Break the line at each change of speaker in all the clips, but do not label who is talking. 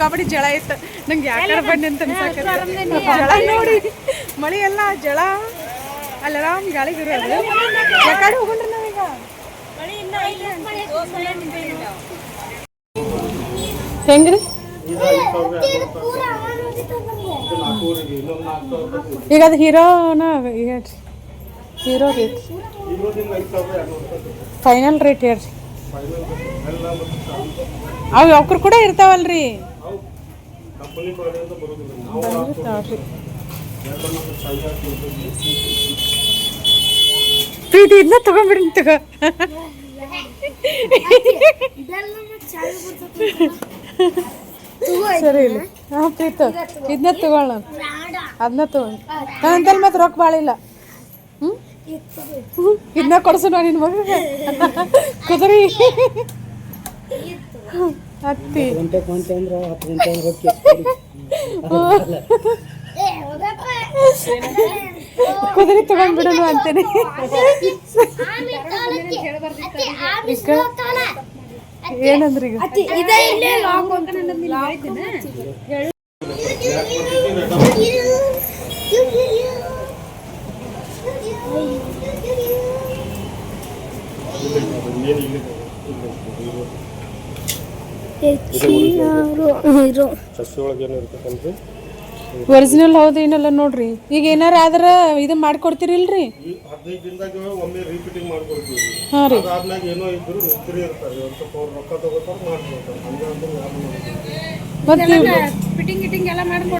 ನೋಡ್ರಿ ಯಪ್ಪ ಸಿಕ್ಕಾಪಟ್ಟಿ ಜಳ ಐತೆ ನಂಗೆ ಯಾಕಾರ ಬನ್ನಿ ಅಂತ ಅನ್ಸಾಕತ್ತೆ. ಜಳ ನೋಡಿ ಮಳಿ ಎಲ್ಲ ಜಳ ಅಲ್ಲಿ ಆರಾಮ್ ಗಾಳಿ ಬಿರೋದು ಯಾಕಡೆ ಹೋಗ್ರಿ ನಾವೀಗ ಹೆಂಗ್ರಿ? ಈಗ ಅದು ಹೀರೋನ ಹೇಳ್ರಿ. ಹೀರೋ ರೇಟ್ ಫೈನಲ್ ರೇಟ್ ಹೇಳ್ರಿ. ಅವು ಅವ್ರು ಕೂಡ ಇರ್ತಾವಲ್ರಿ. ಬಂದಿರ್ತಾವ್ರಿ ಪ್ರೀತಿ ಇದನ್ನ ತಗೊಂಡ್ಬಿಡಿ ತಗೋ. ಸರಿ ಇಲ್ಲ. ಹಾಂ ಪ್ರೀತ. ಇದನ್ನ ತಗೊಳ್ಳ. ಅದನ್ನ ತಗೊಂಡು ನನ್ನಂತಲ್ಲಿ ಮತ್ತೆ ರೊಕ್ಕ ಭಾಳ ಇಲ್ಲ. ಹ್ಞೂ ಇದನ್ನ ಕೊಡ್ಸು ನಾನು ನಿನ್ನ ಮಗ ಕುದುರಿ. ಹತ್ತಿ.
ಗಂಟೆ ಕೊಂಟೆ ಅಂದ್ರೆ ಹತ್ತು ಗಂಟೆ ಅಂದ್ರೆ
ಕುದುರೆ ತಗೊಂಡ್ಬಿಡೋಣ ಅಂತಾನೆ. ಏನಂದ್ರೆ ಈಗ
ಸಸ್ಯ
ಒರಿಜಿನಲ್ ಹೌದು ಏನಲ್ಲ ನೋಡ್ರಿ. ಈಗ ಏನಾರ ಆದ್ರ ಇದು ಮಾಡ್ಕೊಡ್ತೀರಿ
ಇಲ್ರಿ ಹದಿನೈದು ದಿನದಾಗ ಒಮ್ಮೆ ರೀಫಿಟಿಂಗ್ ಮಾಡ್ಕೊಡ್ತೀವಿ.
ಹಾಂ ರೀ.
ಅದಾದ್ಮೇಲೆ ಏನೋ ಇದ್ರು ಮಿಸ್ತ್ರಿ ಇರ್ತಾರೆ. ಒಂದು ಸ್ವಲ್ಪ ಅವ್ರು ರೊಕ್ಕ ತಗೋತಾರೆ ಮಾಡ್ಕೊಡ್ತಾರೆ ಹಂಗಂದ್ರೆ ಯಾರು
ಮತ್ತೆ
ಫಿಟ್ಟಿಂಗ್ ಗಿಟಿಂಗ್ ಎಲ್ಲ ಮಾಡ್ಕೊಡ್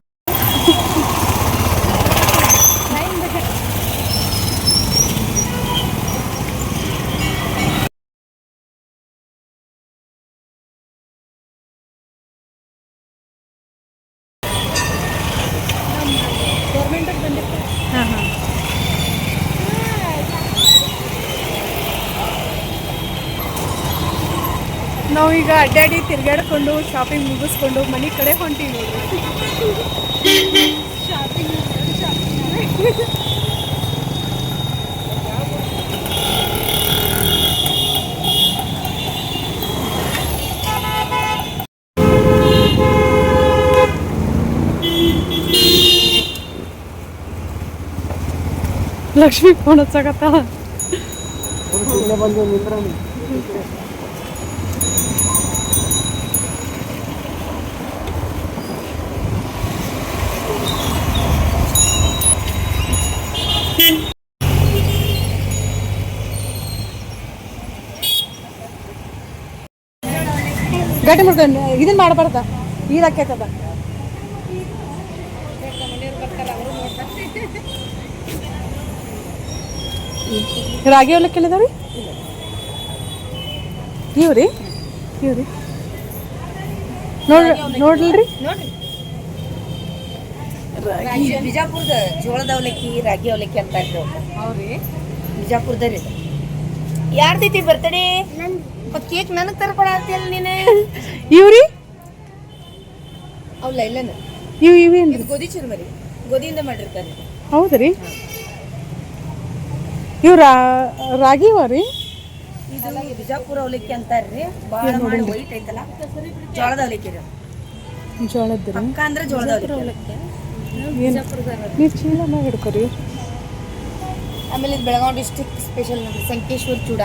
ನಾವೀಗ ಅಡ್ಡಾಡಿ ತಿರ್ಗಾಡ್ಕೊಂಡು ಶಾಪಿಂಗ್ ಮುಗಿಸ್ಕೊಂಡು ಮನೆ ಕಡೆ ಹೊಂಟೀವಿ ಶಾಪಿಂಗ್ ಲಕ್ಷ್ಮಿ ಫೋನ್ ಹಚ್ಚಾಕತ್ತಾಳ
ಬಂದು ನಿಂತ್ರ
ಗಟ್ಟಿ ಮುಟ್ಟ ಇದನ್ನ ಮಾಡಬಾರ್ದ? ಇದು ಹಾಕ್ಯಾಕದ ರಾಗಿ ಅವಲಕ್ಕಿ ಇದಾವ್ರಿ ಇವ್ರಿ? ಇವ್ರಿ? ನೋಡ್ರಿ ನೋಡ್ಲ್ರಿ?
ಬಿಜಾಪುರದ ಜೋಳದ ಅವಲಕ್ಕಿ ರಾಗಿ ಅವಲಕ್ಕಿ ಅಂತ
ಹೌದ್ರಿ.
ಬಿಜಾಪುರದ ರೀ ಯಾರ್ದೈತಿ ಬರ್ತಡೇ ಕೇಕ್ ನನಗ್ ತರ್ಕೊಳತ್ತಿಯಲ್ಲ ನೀನೆ?
ಇವ್ರಿ?
ಅವ್ಲ ಇಲ್ಲನ?
ಇವ್
ಇದು ಗೋಧಿ ಚುರುಮರಿ ಗೋಧಿಯಿಂದ ಮಾಡಿರ್ತಾರೆ.
ಹೌದ್ರಿ? ಇವ್ ರಾಗಿ ರೀ?
ಇದು ಬಿಜಾಪುರ ಅವಲಕ್ಕಿ ಅಂತಾರ್ರಿ. ಬಾಳ ಮಾಡಿ ವೈಟ್ ಐತಲ್ಲ? ಜೋಳದ ಅವಲಕ್ಕಿ ರೀ. ಪಕ್ಕ ಅಂದ್ರೆ ಜೋಳದ ಅವಲಕ್ಕಿ.
ನೀವು ಚೀಲ ಮಾಡಿ ಹಿಡ್ಕೊರಿ.
ಆಮೇಲೆ ಇದು ಬೆಳಗಾವಿ ಡಿಸ್ಟಿಕ್ ಸ್ಪೆಷಲ್ ನೋಡ್ರಿ ಸಂಕೇಶ್ವರ್ ಚೂಡ.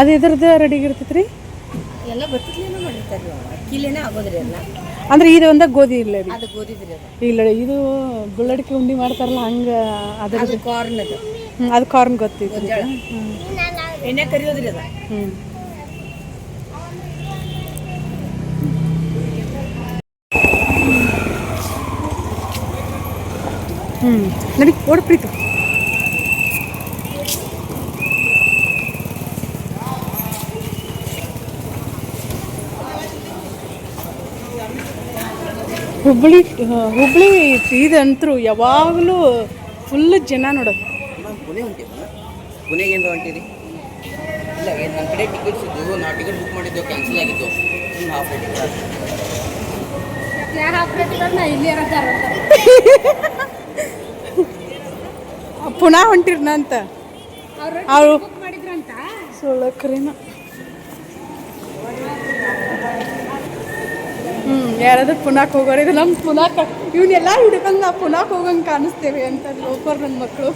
ಅದು ಇದ್ರದ್ದು ರೆಡಿ ಇರ್ತೈತ್ರಿ
ಎಲ್ಲ ಬರ್ತದ್ಲೇನೋ ಮಾಡಿರ್ತಾರ್ರಿ ಅವ. ಅಕ್ಕಿಲೇನೆ ಆಗೋದ್ರಿ ಎಲ್ಲ.
ಅಂದ್ರೆ ಇದು ಒಂದ ಗೋಧಿ ಇಲ್ಲ ರೀ?
ಅದು ಗೋಧಿದ್ರಿ ಅದು.
ಇಲ್ಲ ಇದು ಗುಳ್ಳಡಿಕೆ ಉಂಡಿ ಮಾಡ್ತಾರಲ್ಲ ಹಂಗ ಅದ್ರ
ಅದು ಕಾರ್ನ್ ಅದು.
ಹ್ಮ್, ಅದು ಕಾರ್ನ್ ಗೊತ್ತೈತ್ರಿ
ಗೊಂಜಾಳ ಎಣ್ಣೆ ಕರಿಯೋದ್ರಿ ಅದ.
ಹ್ಮ್. ಹ್ಮ್. ನಡಿ ಓಡ್ ಪ್ರೀತು. ಹುಬ್ಳಿ ಹುಬ್ಬಳ್ಳಿ ಹುಬ್ಳಿ ಇದಂತರೂ ಯಾವಾಗಲೂ ಫುಲ್ ಜನ ನೋಡೋದು.
ಪುಣೆ ಹೊಂಟಿರಿ ಇಲ್ಲ ಏನು ನನ್ನ ಕಡೆ ಟಿಕೆಟ್ಸ್ ಇದ್ದವು ನಾವು ಟಿಕೆಟ್ ಬುಕ್ ಮಾಡಿದ್ದೆವು ಕ್ಯಾನ್ಸಲ್ ಆಗಿದ್ದು ಹಾಫ್
ಯಾರು ಇಲ್ಲಿ
ಪುನಃ ಹೊಂಟಿರ್ನ ಅಂತ
ಅವ್ರು
ಅವ್ರು
ಬುಕ್ ಮಾಡಿದ್ರಂತ?
ಸುಳ್ಳಕ್ರಿನ ಯಾರಾದ್ರೂ ಪುನಾಕ್ ಹೋಗೋರು ಇದು ನಮ್ಮ ಪುನಾಕ್ ಇವನ್ನೆಲ್ಲ ಹಿಡ್ಕೊಂಡು ನಾವು ಪುನಾಕ್ ಹೋಗಂಗೆ ಕಾಣಿಸ್ತೇವೆ ಅಂತ ಲೋಕರ್ ನನ್ನ ಮಕ್ಕಳು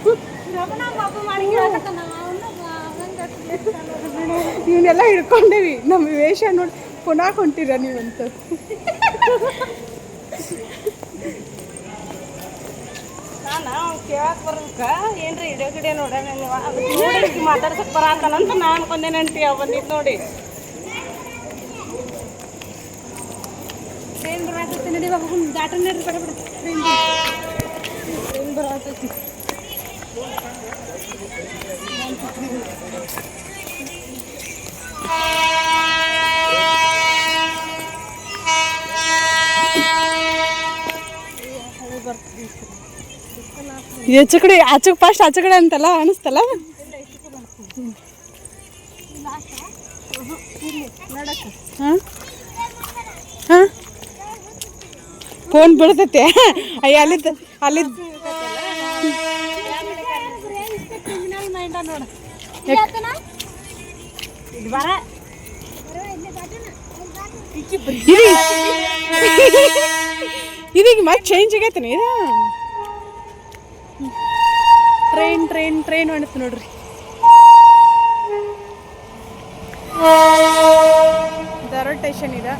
ಇವನ್ನೆಲ್ಲ ಹಿಡ್ಕೊಂಡೇವಿ. ನಮ್ಮ ವೇಷ ನೋಡಿ ಪುನಾಕ್ ಹೊಂಟಿರ ನೀವಂತ
ನಾನು ಕೇಳಕ್ ಬರ್ಬೇಕ ಏನ್ರಿ ಇಡೋ ಗಿಡ ನೋಡೋಣ ನೋಡಿ ಮಾತಾಡ್ಸಕ್ ಬರಾಕನಂತ ನಾ ಅನ್ಕೊಂಡೇನಂಟಿ ಅವ್ ಬಂದಿದ್ ನೋಡಿ.
ಟ್ರೈನ್ ಬರತೈತಿ ನಡಿ ಬಾಬು ದಾಟ ನಡ್ರಿ ಬಡ ಬಿಡ ಟ್ರೈನ್ ಟ್ರೈನ್ ಬರತೈತಿ
ಈಚೆ ಕಡೆ ಆಚೆ ಫಸ್ಟ್ ಆಚೆ ಕಡೆ ಅಂತಲ್ಲ ಅನಿಸ್ತಲ್ಲ ಹಾಂ ಹಾಂ ಫೋನ್ ಬಿಡ್ತೈತೆ ಅಯ್ಯ ಅಲ್ಲಿದ್ದ ಅಲ್ಲಿದ್ದ
ಕ್ರಿಮಿನಲ್ ಮೈಂಡ ನೋಡ
ಇದು ಬರ
ಇದೀಗ ಮತ್ತೆ ಚೇಂಜ್ ಆಗೈತೆ ಇದು? ಟ್ರೈನ್ ಟ್ರೈನ್ ಟ್ರೈನ್ ಹೊಂಟು ನೋಡ್ರಿ. ಧಾರವಾಡ ಸ್ಟೇಷನ್ ಇದೆ.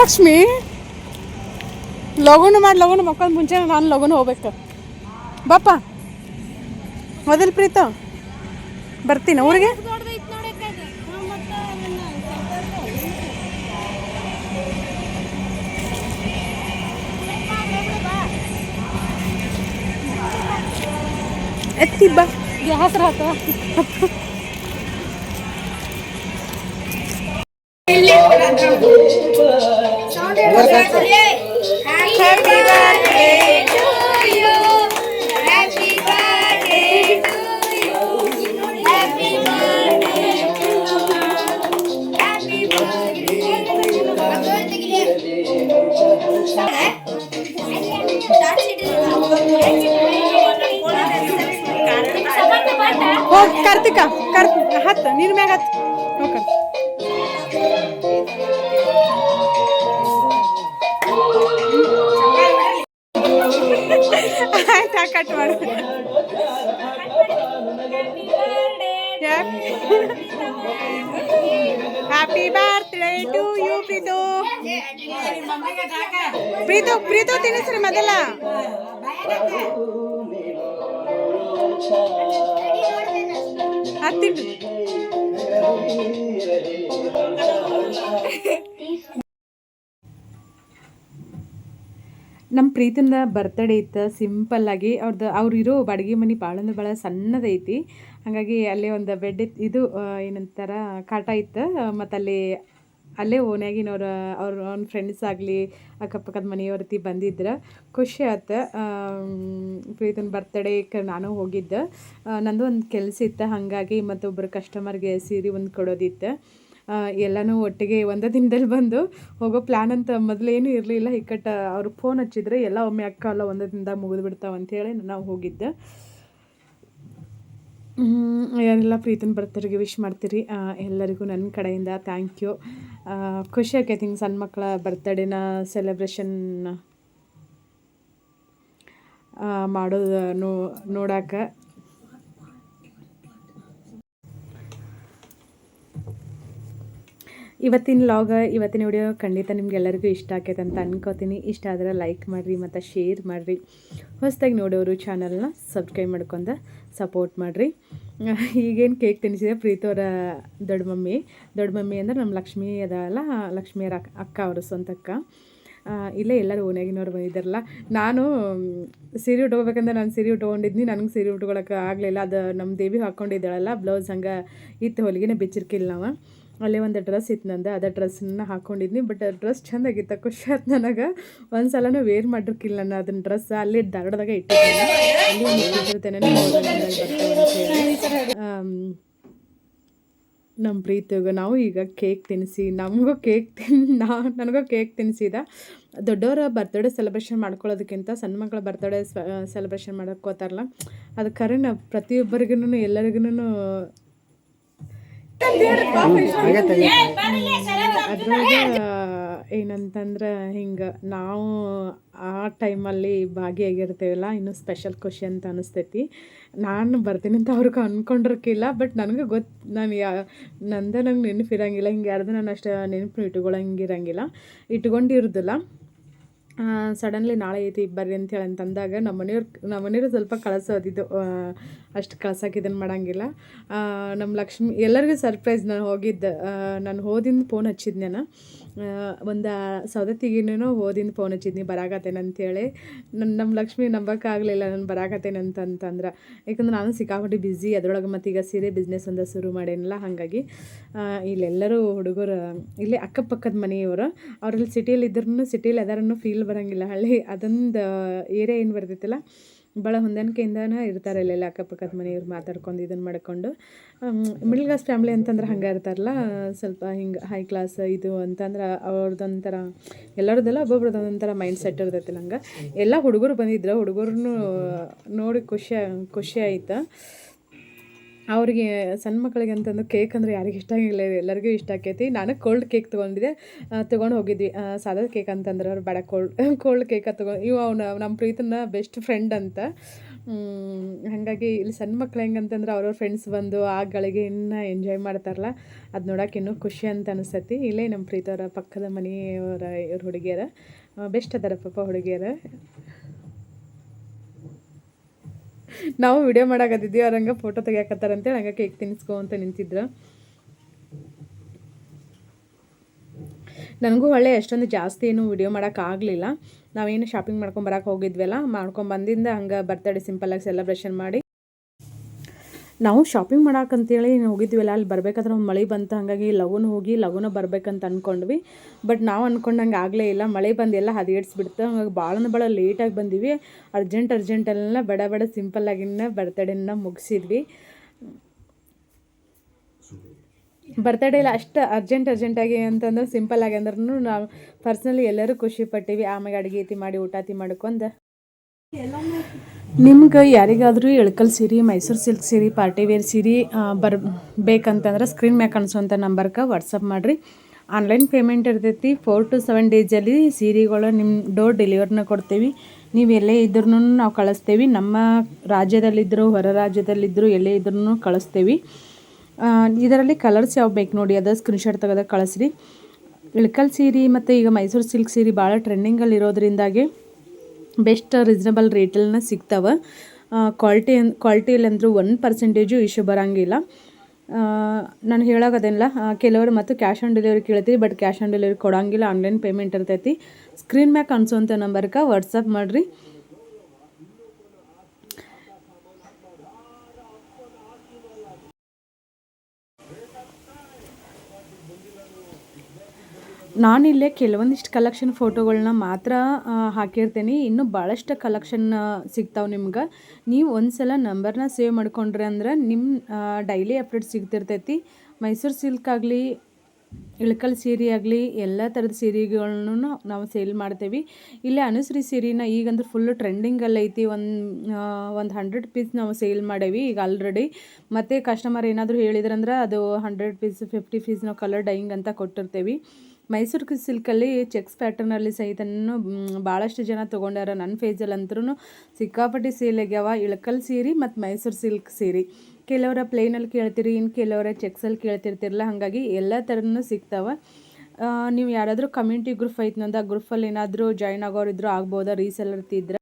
ಲಕ್ಷ್ಮಿ ಲಗುನ ಮಾಡಿ, ಲಗುನ ಮಕ್ಕಳು ಮುಂಚೆ ನಾನು ಲಗುನ ಹೋಗ್ಬೇಕು. ಬಾಪ ಮೊದಲು ಪ್ರೀತ. ಬರ್ತೀನಿ. ಊರಿಗೆ? ಎತ್ತಿ ಬಾ.
ಗ್ಯಾಸ್ ರಾತ
ಹೋಗ್ ಕಾರ್ತಿಕ ಕರ್ ಹತ್ತು ನೀರ್ ಮ್ಯಾಗ ಹತ್ತು ಹೋಗ್ ಕಟ್ ಮಾಡು. Happy birthday to you Preethu Preethu Preethu ತಿನ್ನಿಸ್ರಿ ಮೊದಲ. ಹತ್ತಿಟ್ಟು. ನಮ್ಮ ಪ್ರೀತಿನ ಬರ್ತಡೇ ಇತ್ತು ಸಿಂಪಲ್ಲಾಗಿ ಅವ್ರದ್ದು ಅವ್ರು ಇರೋ ಬಾಡಿಗೆ ಮನೆ ಭಾಳ ಅಂದ್ರೆ ಭಾಳ ಸಣ್ಣದೈತಿ ಹಾಗಾಗಿ ಅಲ್ಲೇ ಒಂದು ಬೆಡ್ ಇತ್ತು ಇದು ಏನಂತಾರೆ, ಕಾಟ ಇತ್ತು, ಮತ್ತು ಅಲ್ಲಿ, ಅಲ್ಲೇ ಓನ್ಯಾಗಿನವ್ರು ಅವ್ರ ಅವ್ನ ಫ್ರೆಂಡ್ಸ್ ಆಗಲಿ, ಅಕ್ಕಪಕ್ಕದ ಮನೆಯವ್ರತಿ ಬಂದಿದ್ರು, ಖುಷಿ ಆಯ್ತು ಪ್ರೀತನ ಬರ್ತಡೇಕ್ಕೆ ನಾನು ಹೋಗಿದ್ದೆ. ನಂದು ಒಂದು ಕೆಲಸ ಇತ್ತು, ಹಾಗಾಗಿ ಮತ್ತೊಬ್ಬರು ಕಸ್ಟಮರ್ಗೆ ಸೀರೆ ಒಂದು ಕೊಡೋದಿತ್ತು ಎಲ್ಲನೂ ಒಟ್ಟಿಗೆ ಒಂದೇ ದಿನದಲ್ಲಿ ಬಂದು ಹೋಗೋ ಪ್ಲ್ಯಾನ್ ಅಂತ ಮೊದಲೇನು ಇರಲಿಲ್ಲ. ಇಕ್ಕಟ್ಟ ಅವ್ರು ಫೋನ್ ಹಚ್ಚಿದ್ರೆ ಎಲ್ಲ ಒಮ್ಮೆ ಅಕ್ಕ ಎಲ್ಲ ಒಂದೇ ದಿನದಾಗ ಮುಗಿದು ಬಿಡ್ತಾವೆ ಅಂಥೇಳಿ ನಾವು ಹೋಗಿದ್ದೆ. ಯಾರೆಲ್ಲ ಪ್ರೀತನ ಬರ್ತಡೆಗೆ ವಿಶ್ ಮಾಡ್ತೀರಿ? ಎಲ್ಲರಿಗೂ ನನ್ನ ಕಡೆಯಿಂದ ಥ್ಯಾಂಕ್ ಯು ಖುಷಿ ಆಕೈತಿ ಹಿಂಗೆ ಸಣ್ಣ ಮಕ್ಕಳ ಬರ್ತಡೇನ ಸೆಲೆಬ್ರೇಷನ್ ಮಾಡೋದು, ನೋ ಇವತ್ತಿನ ಲಾಗ ಇವತ್ತಿನ ವಿಡಿಯೋ ಖಂಡಿತ ನಿಮಗೆಲ್ಲರಿಗೂ ಇಷ್ಟ ಆಕೈತೆ ಅಂತ ಅನ್ಕೋತೀನಿ. ಇಷ್ಟ ಆದರೆ ಲೈಕ್ ಮಾಡಿರಿ, ಮತ್ತು ಶೇರ್ ಮಾಡಿರಿ. ಹೊಸದಾಗಿ ನೋಡೋರು ಚಾನಲ್ನ ಸಬ್ಸ್ಕ್ರೈಬ್ ಮಾಡ್ಕೊಂಡು ಸಪೋರ್ಟ್ ಮಾಡಿರಿ. ಈಗೇನು ಕೇಕ್ ತಿನ್ನಿಸಿದೆ ಪ್ರೀತವರ ದೊಡ್ಡ ಮಮ್ಮಿ. ದೊಡ್ಡ ಮಮ್ಮಿ ಅಂದ್ರೆ ನಮ್ಮ ಲಕ್ಷ್ಮಿ ಅದಲ್ಲ ಲಕ್ಷ್ಮಿಯರ ಅಕ್ಕ ಅಕ್ಕ ಅವರು ಸ್ವಂತ ಅಕ್ಕ. ಇಲ್ಲೇ ಎಲ್ಲರೂ ಓನಾಗಿನವ್ರು ಬಂದಿದ್ದಾರಲ್ಲ. ನಾನು ಸೀರೆ ಉಟ್ಕೋಬೇಕಂದ್ರೆ ನಾನು ಸೀರೆ ಉಟ್ಕೊಂಡಿದ್ನಿ ನನಗೆ ಸೀರೆ ಉಟ್ಕೊಳಕ್ಕೆ ಆಗಲಿಲ್ಲ. ಅದು ನಮ್ಮ ದೇವಿ ಹಾಕ್ಕೊಂಡಿದ್ದಾಳಲ್ಲ ಬ್ಲೌಸ್ ಹಂಗೆ ಇತ್ತು ಹೊಲಿಗೆನೇ ಬಿಚ್ಚಿರ್ಕಿಲ್ಲ ನಾವು ಅಲ್ಲೇ ಒಂದು ಡ್ರೆಸ್ ಇತ್ತು ನಂದು, ಅದೇ ಡ್ರೆಸ್ನ ಹಾಕೊಂಡಿದ್ನಿ. ಬಟ್ ಡ್ರೆಸ್ ಚೆಂದಾಗಿತ್ತು, ಖುಷಿ ಆಯ್ತು ನನಗೆ. ಒಂದು ಸಲನೂ ವೇರ್ ಮಾಡಿರ್ಕಿಲ್ಲ ನಾನು ಅದನ್ನ ಡ್ರೆಸ್ ಅಲ್ಲಿ ಧಾರವಾಡದಾಗ ಇಟ್ಟಿದ್ದೀನಿ. ಅಲ್ಲಿ ಇಟ್ಟಿರ್ತೇನೆ ನಮ್ಮ ಪ್ರೀತಿಗೆ ನಾವು ಈಗ ಕೇಕ್ ತಿನ್ನಿಸಿ ನಮಗೂ ಕೇಕ್ ತಿನ್, ನಾ, ನನಗೂ ಕೇಕ್ ತಿನ್ನಿಸಿದ ದೊಡ್ಡವರ ಬರ್ತ್ಡೇ ಸೆಲೆಬ್ರೇಷನ್ ಮಾಡ್ಕೊಳ್ಳೋದಕ್ಕಿಂತ ಸಣ್ಣ ಮಕ್ಕಳ ಬರ್ತ್ಡೇ ಸೆಲೆಬ್ರೇಷನ್ ಮಾಡೋಕ್ಕೋತಾರಲ್ಲ ಅದು ಕರೆನ ಪ್ರತಿಯೊಬ್ಬರಿಗೂ ಎಲ್ಲರಿಗೂ ಅದ್ರೊಳಗೆ ಏನಂತಂದ್ರೆ ಹಿಂಗೆ ನಾವು ಆ ಟೈಮಲ್ಲಿ ಭಾಗಿಯಾಗಿರ್ತೇವಲ್ಲ, ಇನ್ನೂ ಸ್ಪೆಷಲ್ ಖುಷಿ ಅಂತ ಅನಿಸ್ತೈತಿ. ನಾನು ಬರ್ತೀನಿ ಅಂತ ಅವ್ರಿಗೆ ಅಂದ್ಕೊಂಡಿರ್ಕಿಲ್ಲ ಬಟ್ ನನಗೆ ಗೊತ್ತು ನಾನು ಯಾ, ನಂದೇ ನಂಗೆ ನೆನಪಿರಂಗಿಲ್ಲ, ಹಿಂಗೆ ಯಾರ್ದು ನಾನು ಅಷ್ಟು ನೆನಪು ಇಟ್ಕೊಳಂಗಿರಂಗಿಲ್ಲ. ಇಟ್ಕೊಂಡಿರೋದಿಲ್ಲ. ಸಡನ್ಲಿ ನಾಳೆ ಐತಿ, ಬರ್ರಿ ಅಂತೇಳಿ ಅಂತಂದಾಗ ನಮ್ಮ ಮನೆಯವ್ರು ನಮ್ಮ ಮನೆಯವ್ರು ಸ್ವಲ್ಪ ಕಳಿಸೋದಿದ್ದು ಅಷ್ಟು ಕಳ್ಸಕ್ಕೆ ಇದನ್ನು ಮಾಡೋಂಗಿಲ್ಲ. ನಮ್ಮ ಲಕ್ಷ್ಮಿ, ಎಲ್ಲರಿಗೂ ಸರ್ಪ್ರೈಸ್ ನಾನು ಹೋಗಿದ್ದೆ ನಾನು ಹೋದಿಂದ ಫೋನ್ ಹಚ್ಚಿದ್ದೆ ನಾನು ಒಂದು ಸೌದತ್ತಿಗೇನೇನೋ ಹೋದಿಂದ ಫೋನ್ ಹಚ್ಚಿದ್ನಿ ಬರಾಕತ್ತೇನೆ ಅಂತೇಳಿ ನನ್ನ ನಮ್ಮ ಲಕ್ಷ್ಮಿ ನಂಬಕ್ಕಾಗಲಿಲ್ಲ, ನಾನು ಬರಾಕತ್ತೇನೆ ಅಂತಂತಂದ್ರೆ ಯಾಕಂದ್ರೆ ನಾನು ಸಿಕ್ಕಾಪಟ್ಟೆ ಬ್ಯುಸಿ ಅದರೊಳಗೆ ಮತ್ತು ಈಗ ಸೀರೆ ಬಿಸ್ನೆಸ್ ಅಂತ ಶುರು ಮಾಡೇನಲ್ಲ, ಹಾಗಾಗಿ ಇಲ್ಲೆಲ್ಲರೂ ಹುಡುಗರು, ಇಲ್ಲೇ ಅಕ್ಕಪಕ್ಕದ ಮನೆಯವರು, ಅವ್ರಲ್ಲಿ ಸಿಟಿಯಲ್ಲಿ ಇದ್ರೂ ಸಿಟಿಯಲ್ಲಿ ಅದಾರನ್ನು ಫೀಲ್ ಬರೋಂಗಿಲ್ಲ. ಹಳ್ಳಿ ಅದೊಂದು ಏರಿಯಾ ಏನು ಬರ್ತೈತಲ್ಲ ಭಾಳ ಹೊಂದಾಣಿಕೆಯಿಂದನೇ ಇರ್ತಾರೆ ಅಲ್ಲೆಲ್ಲ ಅಕ್ಕಪಕ್ಕದ ಮನೆಯವ್ರು ಮಾತಾಡ್ಕೊಂಡು ಇದನ್ನು ಮಾಡ್ಕೊಂಡು. ಮಿಡ್ಲ್ ಕ್ಲಾಸ್ ಫ್ಯಾಮ್ಲಿ ಅಂತಂದ್ರೆ ಹಂಗೆ ಇರ್ತಾರಲ್ಲ, ಸ್ವಲ್ಪ ಹಿಂಗೆ ಹೈ ಕ್ಲಾಸ್ ಇದು ಅಂತಂದ್ರೆ ಅವ್ರದ್ದೊಂಥರ ಎಲ್ಲರದ್ದೆಲ್ಲ ಒಬ್ಬೊಬ್ರದ್ದು ಒಂಥರ ಮೈಂಡ್ ಸೆಟ್ ಇರ್ತೈತಿ ನಂಗೆ. ಎಲ್ಲ ಹುಡುಗರು ಬಂದಿದ್ರು ಹುಡುಗರನ್ನು ನೋಡಿ ಖುಷಿ ಖುಷಿ ಆಯ್ತು. ಅವ್ರಿಗೆ ಸಣ್ಣ ಮಕ್ಕಳಿಗೆ ಅಂತಂದು ಕೇಕ್ ಅಂದರೆ ಯಾರಿಗೆ ಇಷ್ಟ ಆಗಿಲ್ಲ ಎಲ್ಲರಿಗೂ ಇಷ್ಟ ಆಕೈತಿ. ನಾನು ಕೋಲ್ಡ್ ಕೇಕ್ ತೊಗೊಂಡಿದ್ದೆ. ತೊಗೊಂಡು ಹೋಗಿದ್ವಿ. ಸಾದಾ ಕೇಕ್ ಅಂತಂದ್ರೆ ಅವ್ರು ಬೇಡ ಕೋಲ್ಡ್ ಕೋಲ್ಡ್ ಕೇಕ ತೊಗೊಂಡು ಇವು ಅವನ ನಮ್ಮ ಪ್ರೀತನ ಬೆಸ್ಟ್ ಫ್ರೆಂಡ್ ಅಂತ. ಹಾಗಾಗಿ ಇಲ್ಲಿ ಸಣ್ಣ ಮಕ್ಳು ಹೆಂಗಂತಂದ್ರೆ ಅವ್ರವ್ರ ಫ್ರೆಂಡ್ಸ್ ಬಂದು ಆ ಗಳಿಗೆ ಇನ್ನೂ ಎಂಜಾಯ್ ಮಾಡ್ತಾರಲ್ಲ, ಅದು ನೋಡೋಕೆ ಇನ್ನೂ ಖುಷಿ ಅಂತ ಅನಿಸ್ತತಿ ಇಲ್ಲೇ ನಮ್ಮ ಪ್ರೀತವರ ಪಕ್ಕದ ಮನೆಯವರ, ಇವ್ರ ಹುಡುಗಿಯರ ಬೆಸ್ಟ್ ಅದಾರ ಪಾಪ ಹುಡುಗಿಯರ. ನಾವು ವಿಡಿಯೋ ಮಾಡಾಕತ್ತಿದ್ವಿ ಅವ್ರ ಹಂಗೆ ಫೋಟೋ ತೆಗಿಯಾಕತ್ತಾರಂತೇಳಿ ಹಂಗೆ ಕೇಕ್ ತಿನ್ನಿಸ್ಕೊ ಅಂತ ನಿಂತಿದ್ರು. ನನಗೂ ಒಳ್ಳೆ ಎಷ್ಟೊಂದು ಜಾಸ್ತಿ ಏನು ವಿಡಿಯೋ ಮಾಡೋಕ್ಕಾಗಲಿಲ್ಲ ನಾವೇನು ಶಾಪಿಂಗ್ ಮಾಡ್ಕೊಂಬರಕ್ಕೆ ಹೋಗಿದ್ವಲ್ಲ ಮಾಡ್ಕೊಂಬಂದಿಂದ ಹಂಗೆ ಬರ್ತಡೇ ಸಿಂಪಲ್ಲಾಗಿ ಸೆಲೆಬ್ರೇಷನ್ ಮಾಡಿ. ನಾವು ಶಾಪಿಂಗ್ ಮಾಡಕ್ಕಂತೇಳಿ ಹೋಗಿದ್ವಲ್ಲ ಅಲ್ಲಿ ಬರ್ಬೇಕಾದ್ರೆ ಒಂದು ಮಳೆ ಬಂತು, ಹಾಗಾಗಿ ಲಗುನ ಹೋಗಿ ಲಗುನ ಬರ್ಬೇಕಂತ ಅಂದ್ಕೊಂಡ್ವಿ ಬಟ್ ನಾವು ಅಂದ್ಕೊಂಡಂಗೆ ಆಗಲೇ ಇಲ್ಲ, ಮಳೆ ಬಂದು ಎಲ್ಲ ಹದಿಗೆಡ್ಸ್ಬಿಡ್ತು. ಹಂಗಾಗಿ ಭಾಳನ ಭಾಳ ಲೇಟಾಗಿ ಬಂದಿವಿ. ಅರ್ಜೆಂಟ್ ಅರ್ಜೆಂಟೆಲ್ಲ ಬಡ ಬಡ ಸಿಂಪಲ್ಲಾಗಿನ ಬರ್ತಡೇನ ಮುಗಿಸಿದ್ವಿ. ಬರ್ತಡೇ ಇಲ್ಲ ಅಷ್ಟು ಅರ್ಜೆಂಟ್ ಅರ್ಜೆಂಟಾಗಿ ಅಂತಂದ್ರೆ ಸಿಂಪಲ್ ಆಗಿ ಅಂದ್ರೂ ನಾವು ಪರ್ಸ್ನಲಿ ಎಲ್ಲರೂ ಖುಷಿ ಪಟ್ಟಿವಿ. ಆಮೇಲೆ ಅಡುಗೆ ಐತಿ ಮಾಡಿ ಊಟಾತಿ ಮಾಡ್ಕೊಂಡು. ನಿಮ್ಗೆ ಯಾರಿಗಾದರೂ ಎಳ್ಕಲ್ ಸೀರೆ, ಮೈಸೂರು ಸಿಲ್ಕ್ ಸೀರೆ, ಪಾರ್ಟಿ ವೇರ್ ಸೀರೆ ಬರ್, ಬೇಕಂತಂದ್ರೆ ಸ್ಕ್ರೀನ್ ಮ್ಯಾಗ ಕಾಣಿಸೋಂಥ ನಂಬರ್ಗೆ ವಾಟ್ಸಪ್ ಮಾಡಿರಿ. ಆನ್ಲೈನ್ ಪೇಮೆಂಟ್ ಇರ್ತೈತಿ. ಫೋರ್ ಟು ಸೆವೆನ್ ಡೇಸಲ್ಲಿ ಸೀರೆಗಳು ನಿಮ್ಮ ಡೋರ್ ಡೆಲಿವರ್ನ ಕೊಡ್ತೀವಿ. ನೀವು ಎಲ್ಲೇ ಇದ್ರೂ ನಾವು ಕಳಿಸ್ತೀವಿ. ನಮ್ಮ ರಾಜ್ಯದಲ್ಲಿದ್ದರೂ ಹೊರ ರಾಜ್ಯದಲ್ಲಿದ್ದರೂ ಎಲ್ಲೇ ಇದ್ರೂ ಕಳಿಸ್ತೀವಿ. ಇದರಲ್ಲಿ ಕಲರ್ಸ್ ಯಾವ ಬೇಕು ನೋಡಿ, ಅದ ಸ್ಕ್ರೀನ್ಶಾಟ್ ತೆಗೆದ ಕಳಿಸ್ರಿ. ಇಳಕಲ್ ಸೀರೆ ಮತ್ತು ಈಗ ಮೈಸೂರು ಸಿಲ್ಕ್ ಸೀರೆ ಭಾಳ ಟ್ರೆಂಡಿಂಗಲ್ಲಿ ಇರೋದ್ರಿಂದಾಗಿ ಬೆಸ್ಟ್ ರೀಸನಬಲ್ ರೇಟಲ್ನ ಸಿಗ್ತಾವೆ. ಕ್ವಾಲಿಟಿ ಕ್ವಾಲಿಟಿಯಲ್ಲಿ ಅಂದರೂ ಒನ್ ಪರ್ಸೆಂಟೇಜು ಇಶ್ಯೂ ಬರೋಂಗಿಲ್ಲ. ನಾನು ಹೇಳಾಗದೇನಿಲ್ಲ ಕೆಲವರು ಮತ್ತು ಕ್ಯಾಶ್ ಆನ್ ಡೆಲಿವರಿ ಕೇಳ್ತೀವಿ ಬಟ್ ಕ್ಯಾಶ್ ಆನ್ ಡೆಲಿವರಿ ಕೊಡೋಂಗಿಲ್ಲ ಆನ್ಲೈನ್ ಪೇಮೆಂಟ್ ಇರ್ತೈತಿ. ಸ್ಕ್ರೀನ್ ಮ್ಯಾಕ್ ಅನ್ಸೋಂಥ ನಂಬರ್ಗೆ ವಾಟ್ಸಪ್ ಮಾಡಿರಿ. ನಾನಿಲ್ಲೇ ಕೆಲವೊಂದಿಷ್ಟು ಕಲೆಕ್ಷನ್ ಫೋಟೋಗಳನ್ನ ಮಾತ್ರ ಹಾಕಿರ್ತೀನಿ. ಇನ್ನೂ ಭಾಳಷ್ಟು ಕಲೆಕ್ಷನ್ ಸಿಗ್ತಾವೆ ನಿಮ್ಗೆ. ನೀವು ಒಂದು ಸಲ ನಂಬರ್ನ ಸೇವ್ ಮಾಡ್ಕೊಂಡ್ರೆ ಅಂದ್ರೆ ನಿಮ್ಮ ಡೈಲಿ ಅಪ್ಡೇಟ್ ಸಿಗ್ತಿರ್ತೈತಿ. ಮೈಸೂರು ಸಿಲ್ಕ್ ಆಗಲಿ, ಇಳಕಲ್ ಸೀರೆ ಆಗಲಿ, ಎಲ್ಲ ಥರದ ಸೀರೆಗಳನ್ನು ನಾವು ಸೇಲ್ ಮಾಡ್ತೇವೆ. ಇಲ್ಲೇ ಅನುಶ್ರೀ ಸೀರೆನ ಈಗಂದ್ರೆ ಫುಲ್ ಟ್ರೆಂಡಿಂಗಲ್ಲಿ ಐತಿ. ಒಂದು ಒಂದು ಹಂಡ್ರೆಡ್ ಪೀಸ್ ನಾವು ಸೇಲ್ ಮಾಡೇವಿ ಈಗ ಆಲ್ರೆಡಿ ಮತ್ತು ಕಸ್ಟಮರ್ ಏನಾದರೂ ಹೇಳಿದ್ರಂದ್ರೆ ಅದು ಹಂಡ್ರೆಡ್ ಪೀಸ್ ಫಿಫ್ಟಿ ಪೀಸ್ ನಾವು ಕಲರ್ ಡೈಯಿಂಗ್ ಅಂತ ಕೊಟ್ಟಿರ್ತೇವೆ. ಮೈಸೂರು ಸಿಲ್ಕಲ್ಲಿ ಚೆಕ್ಸ್ ಪ್ಯಾಟರ್ನಲ್ಲಿ ಸಹಿತನೂ ಭಾಳಷ್ಟು ಜನ ತೊಗೊಂಡಾರ. ನನ್ನ ಫೇಜಲ್ಲಿ ಅಂತೂ ಸಿಕ್ಕಾಪಟ್ಟಿ ಸೇಲ್ ಆಗ್ಯಾವ ಇಳಕಲ್ ಸೀರೆ ಮತ್ತು ಮೈಸೂರು ಸಿಲ್ಕ್ ಸೀರೆ. ಕೆಲವರ ಪ್ಲೇನಲ್ಲಿ ಕೇಳ್ತೀರಿ ಇನ್ನು ಕೆಲವರ ಚೆಕ್ಸಲ್ಲಿ ಕೇಳ್ತಿರ್ತಿರಲ್ಲ ಹಾಗಾಗಿ ಎಲ್ಲ ಥರನೂ ಸಿಗ್ತಾವೆ. ನೀವು ಯಾರಾದರೂ ಕಮ್ಯುನಿಟಿ ಗ್ರೂಪ್ ಐತೆ ಆ ಗ್ರೂಪಲ್ಲಿ ಏನಾದರೂ ಜಾಯ್ನ್ ಆಗೋರಿದ್ರು ಆಗ್ಬೋದಾ? ರೀಸೆಲ್ಲರ್ ಇದ್ರೆ